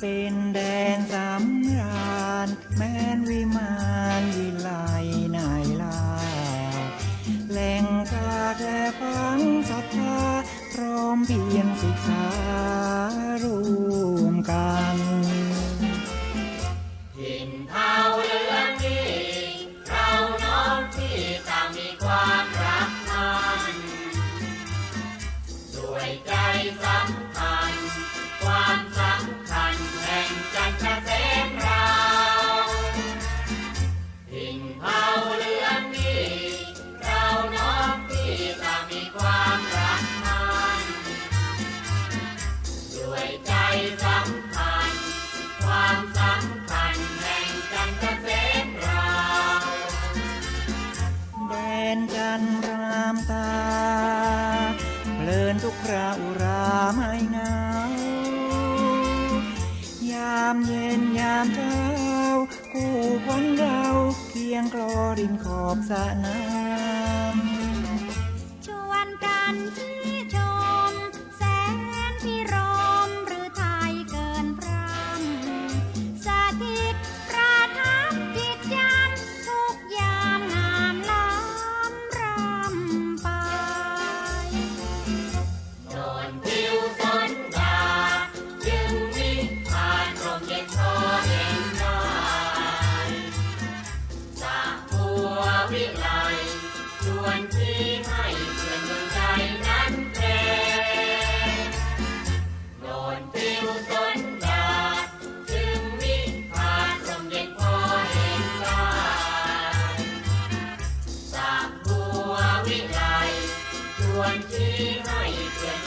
เป็นแดนสำราญแม้นวิมานวิไลนายลาแหล่งกาแต่ฟังศรัทธาพร้อมเพียรศึกษารวมกันถิ่นเทาเหลืองนี้เราน้องที่ต่างมีความรักมันด้วยใจส ทุกคราอุราไม่เงายามเย็นยามเช้าคู่วันเราเคียงกลอริมขอบสระน้ำ วนที่ให้เพื่อนเมืองใจนั้นเพลงโดนทิวสนดาจึงมิพานร่มเย็นพอเห็นได้สาบัววิไลชวนที่ให้เพื่อน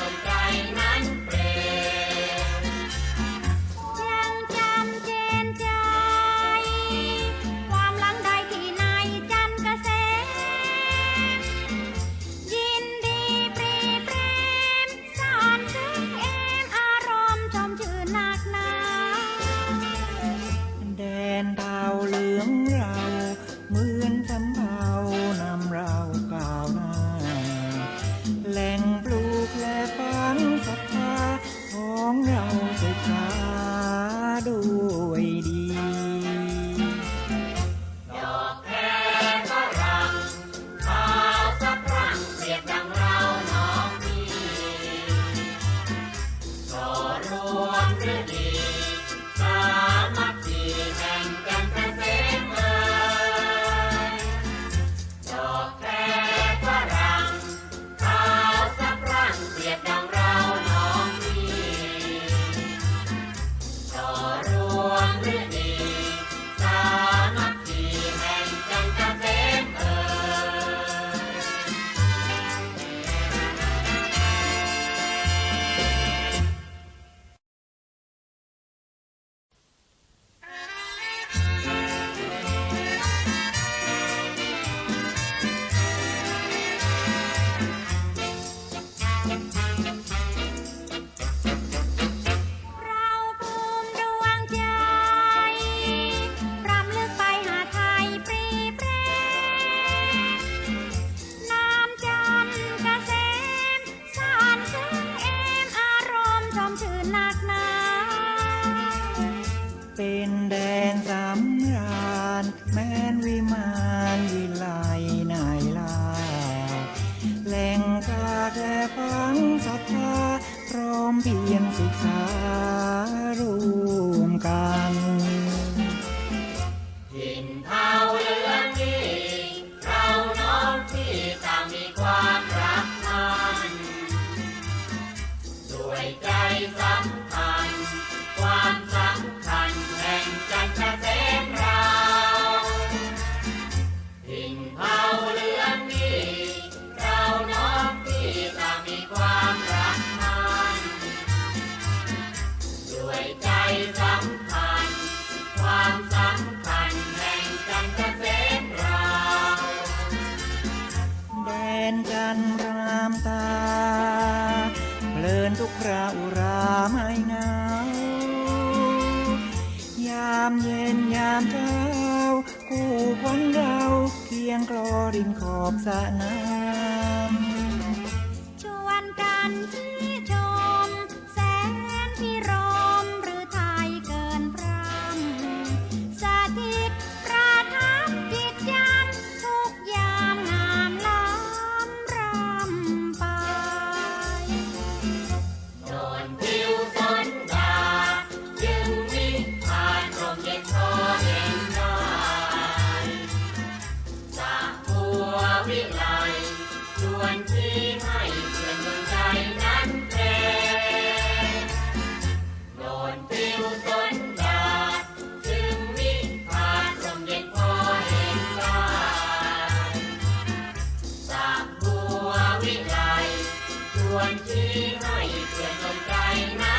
เป็นแดนสำราญ แม้นวิมานวิไลนายลาแหล่งกาแต่ฟังศรัทธาพร้อมเพียรศึกษารวมกันถิ่นเทาเหลืองนี้เราน้องที่ต่างมีความรักมันด้วยใจสำ กคราอุราไม่เหงา ยามเย็นยามเช้า คู่ควันเราเคียงกลอริมขอบสระน้ำ วนชี้ให้เพื่อนเมืใจนั้นแปรโดนติวสนดาจึงมิขาดมเด็พอเห็นกาสักบัววิไลชวนชี้ให้เพื่อนเมืใจนั้น